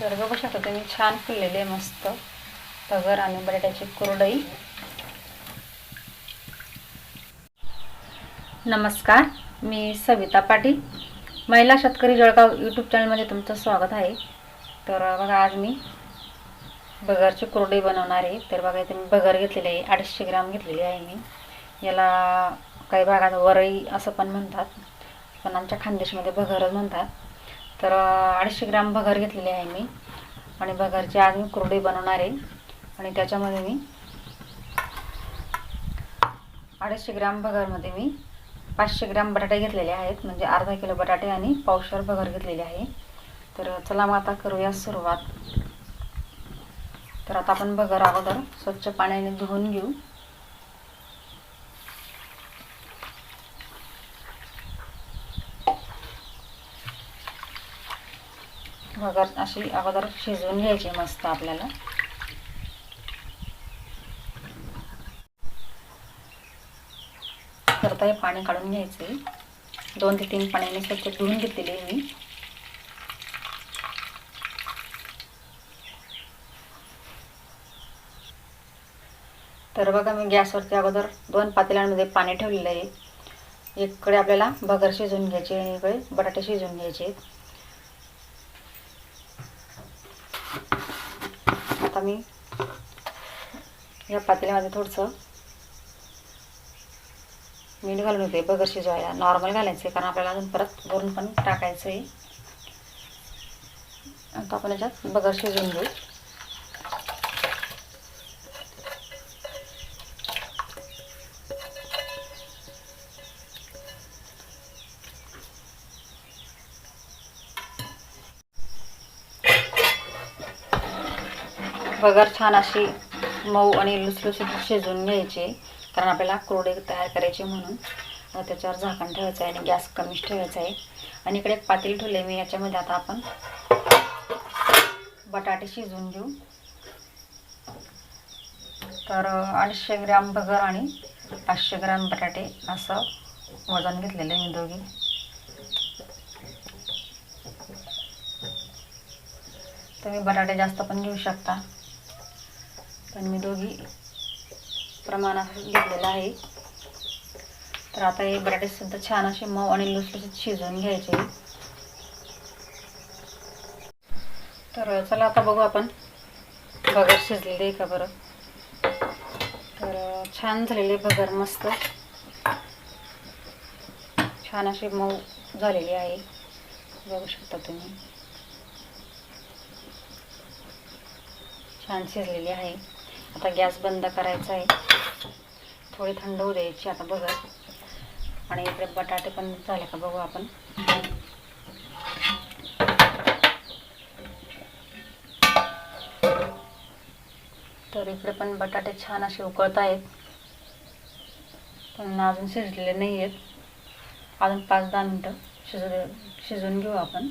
तर बघू शकता तुम्ही छान फुललेले आहे मस्त. तगर आणि बटाट्याची कुरडई. नमस्कार मी सविता पाटील. महिला शेतकरी जळगाव यूट्यूब चॅनलमध्ये तुमचं स्वागत आहे. तर बघा आज मी बगरची कुरडई बनवणार आहे. तर बघा इथे मी बगर घेतलेली आहे. अडीचशे ग्राम घेतलेली आहे मी. याला काही भागात वरई असं पण म्हणतात. पण आमच्या खानदेशमध्ये बगरच म्हणतात. तर अडीचशे ग्राम भगर घेतलेली आहे मी. आणि भगरची आज मी कुरडी बनवणार आहे. आणि त्याच्यामध्ये मी अडीचशे ग्राम भगरमध्ये मी पाचशे ग्राम बटाटे घेतलेले आहेत. म्हणजे अर्धा किलो बटाटे आणि पावशर भगर घेतलेले आहे. तर चला मग आता करूया सुरुवात. तर आता आपण भगर अगोदर स्वच्छ पाण्याने धुवून घेऊ. बगर अशी अगोदर शिजवून घ्यायची मस्त आपल्याला. करता हे पाणी काढून घ्यायचे. दोन ते तीन पाण्याने स्वच्छ धुवून घेतलेली मी. तर बघा मी गॅसवरती अगोदर दोन पातेल्यांमध्ये पाणी ठेवलेलं आहे. इकडे आपल्याला बगर शिजवून घ्यायचे आणि इकडे बटाटे शिजवून घ्यायचे आता मी या पातेल्यामध्ये थोडंसं मीठ घालून होते बगर शिजवायला नॉर्मल घालायचं आहे कारण आपल्याला अजून परत वरून पण टाकायचं आहे आता आपण याच्यात बगर शिजवून घेऊ. बगर छान अशी मऊ आणि लुसलुसीत शिजवून घ्यायची. कारण आपल्याला कुरडे तयार करायचे म्हणून. त्याच्यावर झाकण ठेवायचं आहे आणि गॅस कमीच ठेवायचा आहे. आणि इकडे एक पातळी ठेवले मी याच्यामध्ये आता आपण बटाटे शिजवून घेऊ. तर अडीचशे ग्रॅम बगर आणि पाचशे ग्रॅम बटाटे असं वजन घेतलेलं आहे मी दोघी. तुम्ही बटाटे जास्त पण घेऊ शकता. पण मी दोघी प्रमाणात घेतलेलं आहे. तर आता हे बटाटेसुद्धा छान असे मऊ आणि लुसलुसीत शिजवून घ्यायचे. तर चला आता बघू आपण. बगर शिजलेले आहे का बरं? तर छान झालेले बगर मस्त. छान असे मऊ झालेले आहे. बघू शकता तुम्ही. छान शिजलेली आहे. आता गॅस बंद करायचा आहे. थोडी थंड होऊ द्यायची आता बघा. आणि इकडे बटाटे पण झाले का बघू आपण. तर इकडे पण बटाटे छान असे उकळत आहेत. पण अजून शिजलेले नाही आहेत अजून पाच दहा मिनटं शिजू शिजवून घेऊ आपण.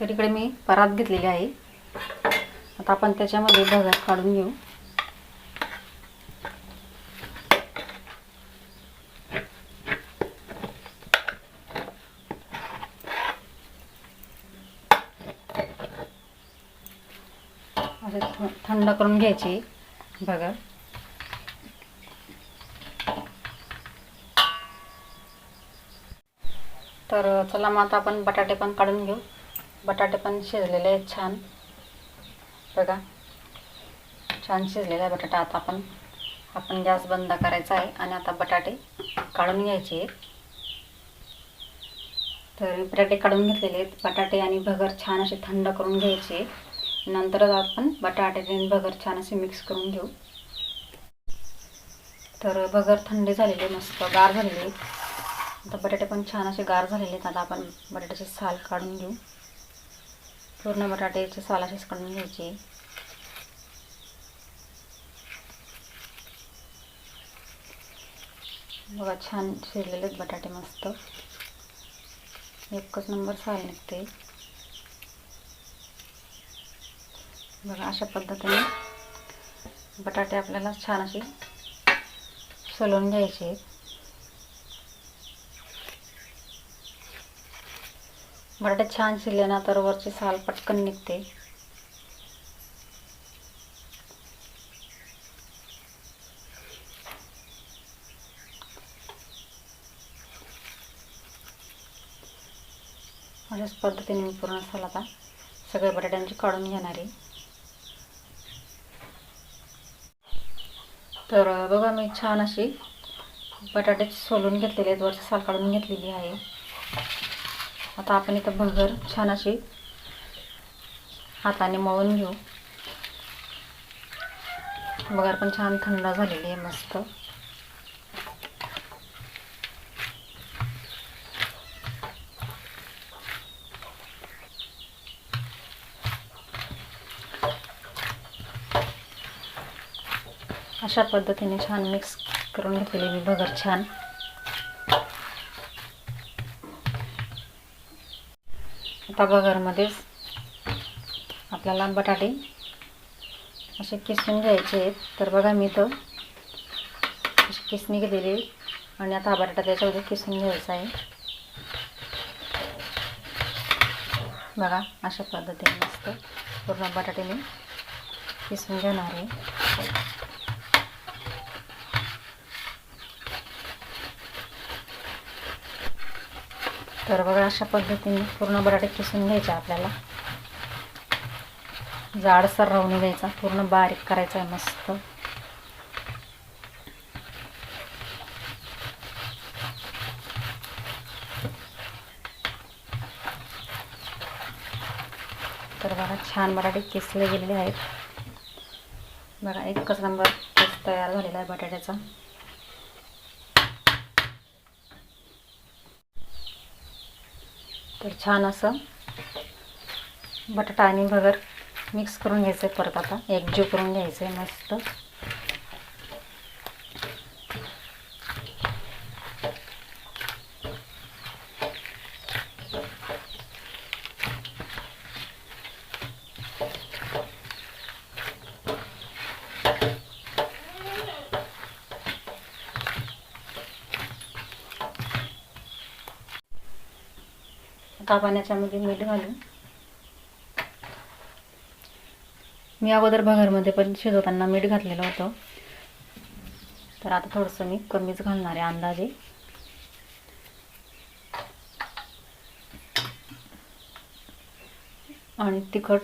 तर इकडे मी परात घेतलेली आहे. आता आपण त्याच्यामध्ये ढगात काढून घेऊ. असे थ- थंड करून घ्यायची बघा तर चला मग आता आपण बटाटे पण काढून घेऊ. बटाटे पण शिजलेले आहेत छान. बघा. छान शिजलेला आहे बटाटा. आता आपण आपण गॅस बंद करायचा आहे आणि आता बटाटे काढून घ्यायचे आहेत. तर बटाटे काढून घेतलेले आहेत. बटाटे आणि भगर छान असे थंड करून घ्यायचे नंतर आपण बटाटे आणि भगर छान असे मिक्स करून घेऊ. तर भगर थंड झालेले मस्त गार झालेले आता बटाटे पण छान असे गार झालेले आहेत. आता आपण बटाट्याचे साल काढून घेऊ. पूर्ण बटाट्याचे साल असेच काढून घ्यायचे. बघा छान शिजलेले आहेत बटाटे मस्त. एकच नंबर साल निघते. बघा अशा पद्धतीने बटाटे आपल्याला छान असे सोलून घ्यायचे बटाटे छान शिजले ना तर वरची साल पटकन निघते. अशाच पद्धतीने मी पूर्ण साल आता सगळे बटाट्यांची काढून घेणार आहे. तर बघा मी छान अशी बटाट्याची सोलून घेतलेली आहेत वरची साल काढून घेतलेली आहे. आता आपण इथं भगर छान अशी हाताने मळून घेऊ. भगर पण छान थंड झालेली आहे मस्त. अशा पद्धतीने छान मिक्स करून घेतलेली मी भगर छान. आता भगरमध्येच आपल्याला बटाटे असे किसून घ्यायचे आहेत. तर बघा मी तर अशी किसणी घेतलेली आहे. आणि आता हा बटाटा त्याच्यामध्ये किसून घ्यायचा आहे. बघा अशा पद्धतीने मस्त पूर्ण बटाटे मी किसून घेणार आहे. तर बघा अशा पद्धतीने पूर्ण बटाटे किसून घ्यायचे आपल्याला. जाडसर राहून द्यायचा पूर्ण बारीक करायचा आहे मस्त. तर बघा छान बटाटे किसले गेलेले आहेत. बघा एकच नंबर केस तयार झालेला आहे बटाट्याचा. तर छान असं बटाटा आणि भगर मिक्स करून घ्यायचं आहे परत आता. एकजीव करून घ्यायचं आहे मस्त. आता मीठ घालून. मी अगोदर भगरमध्ये पण शिजवताना मीठ घातलेलं होतं. तर आता थोडंसं मी कमीच घालणार आहे अंदाजे. आणि तिखट.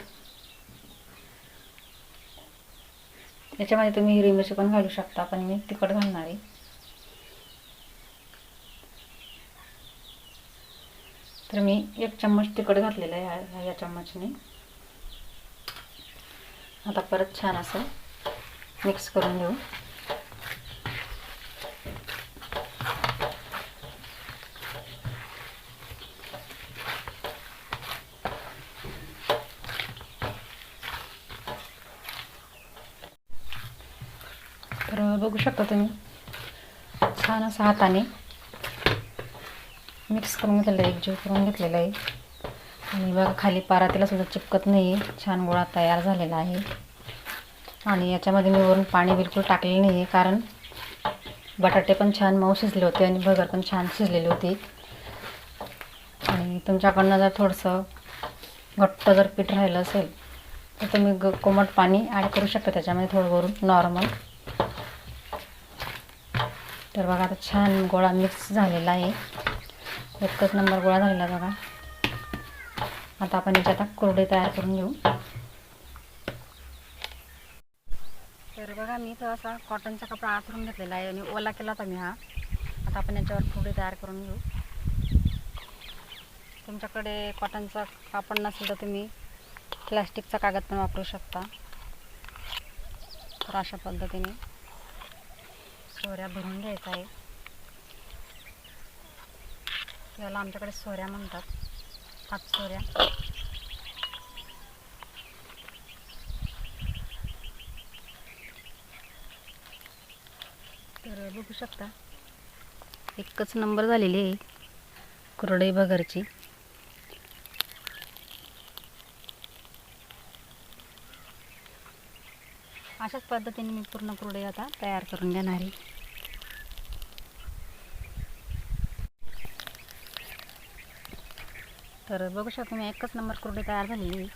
याच्यामध्ये तुम्ही हिरवी मिरची पण घालू शकता पण मी तिखट घालणार आहे. तर मी एक चम्मच तिखट घातलेलं आहे ह्या- ह्या चम्मचने. आता परत छान असं मिक्स करून घेऊ. तर बघू शकता तुम्ही छान असं हाताने मिक्स करून घेतलेलं आहे एकजीव करून घेतलेलं आहे. आणि बघा खाली पारातीला सुद्धा चिपकत नाही आहे छान गोळा तयार झालेला आहे. आणि याच्यामध्ये मी वरून पाणी बिलकुल टाकलेलं नाही आहे कारण बटाटे पण छान मऊ शिजले होते आणि भगर पण छान शिजलेली होती. आणि तुमच्याकडनं जर थोडंसं घट्ट जर पीठ राहिलं असेल तर तुम्ही ग कोमट पाणी ॲड करू शकता त्याच्यामध्ये थोडं वरून नॉर्मल. तर बघा आता छान गोळा मिक्स झालेला आहे. एकच नंबर गोळा झालेला बघा. आता आपण याच्यात आता तयार करून घेऊ. तर बघा मी तर असा कॉटनचा कपडा आथरून घेतलेला आहे आणि ओला केला होता मी हा. आता आपण याच्यावर कोरडे तयार करून घेऊ. तुमच्याकडे कॉटनचा कापड नसेल तर तुम्ही प्लॅस्टिकचा कागद पण वापरू शकता. तर अशा पद्धतीने सोऱ्या भरून घ्यायचा आहे. याला आमच्याकडे सोऱ्या म्हणतात. हात सोऱ्या. तर बघू शकता एकच नंबर झालेली आहे कुरडई भगरची. अशाच पद्धतीने मी पूर्ण कुरडई आता तयार करून घेणार आहे. तर बघू शकता तुम्ही एकच नंबर कुरडी तयार झालेली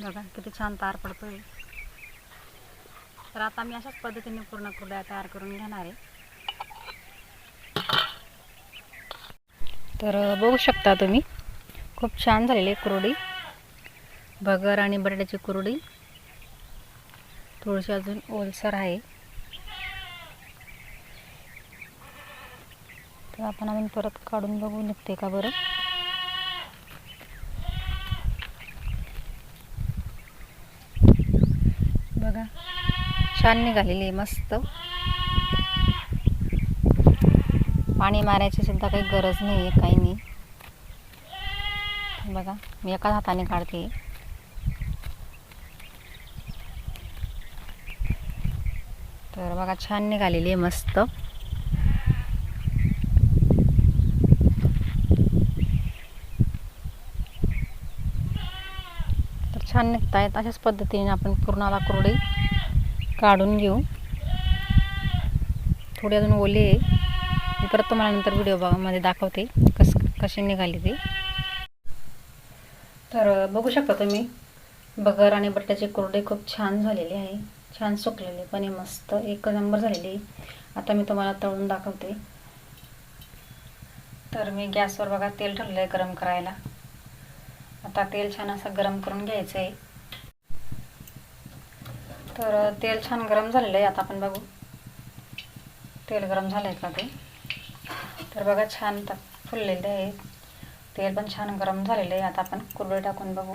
बघा किती छान तार पडतोय. तर आता मी अशाच पद्धतीने पूर्ण कुरड्या तयार करून घेणार आहे. तर बघू शकता तुम्ही खूप छान झालेली आहे कुरडी. बगर आणि बटाट्याची कुरडी. थोडीशी अजून ओलसर आहे. तर आपण आम्ही परत काढून बघू निघते का बरं? बघा छान निघालेली आहे मस्त. पाणी मारायची सुद्धा काही गरज नाही आहे काही नाही. बघा मी एकाच हाताने काढते. तर बघा छान निघालेली आहे मस्त तर छान निघत आहेत अशाच पद्धतीने आपण पूर्णाला कुरडी काढून घेऊ. थोडी अजून ओली आहे. मी परत तुम्हाला नंतर व्हिडिओमध्ये दाखवते कस कशी निघाली ती. तर बघू शकता तुम्ही बगर आणि बट्ट्याची कुरडे खूप छान झालेली आहे. छान सुकलेली पण हे मस्त एक नंबर झालेली आहे. आता मी तुम्हाला तळून दाखवते. तर मी गॅसवर बघा तेल ठरलं आहे गरम करायला. आता तेल छान असं गरम करून घ्यायचं आहे तर तेल छान गरम झालेलं आहे. आता आपण बघू. तेल गरम झालं आहे का ते? तर बघा छान आता फुललेले आहे. तेल पण छान गरम झालेलं आहे. आता आपण कुरडे टाकून बघू.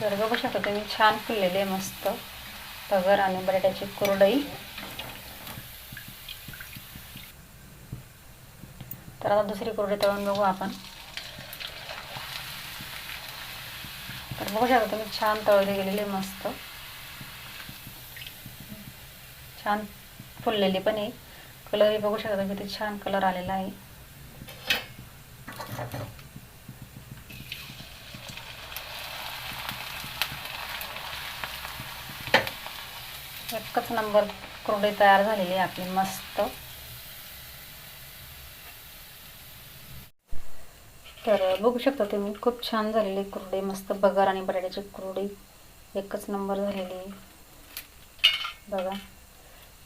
तर बघू शकता तुम्ही छान फुललेले आहे मस्त. तगर आणि बटाट्याची कुरडई. तर आता दुसरी कुरडई तळून बघू आपण. तर बघू शकता तुम्ही छान तळली गेलेली आहे मस्त. छान फुललेली पण आहे. कलरही बघू शकता तुम्ही किती छान कलर आलेला आहे. एकच नंबर कुरडी तयार झालेली आहे आपली मस्त. तर बघू शकता तुम्ही खूप छान झालेली कुरडी मस्त बगर आणि बटाट्याची कुरडी एकच नंबर झालेली आहे. बघा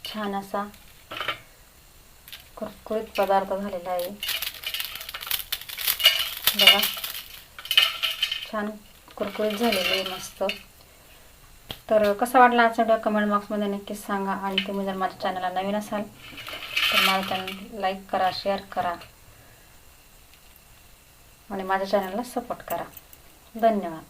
छान असा कुरकुरीत पदार्थ झालेला आहे. बघा छान कुरकुरीत झालेली आहे मस्त. तर कसा वाटला आजचा व्हिडिओ कमेंट बॉक्समध्ये नक्कीच सांगा आणि तुम्ही जर माझ्या चॅनलला नवीन असाल तर माझ्या चॅनल लाईक करा शेअर करा आणि माझ्या चॅनलला सपोर्ट करा. धन्यवाद.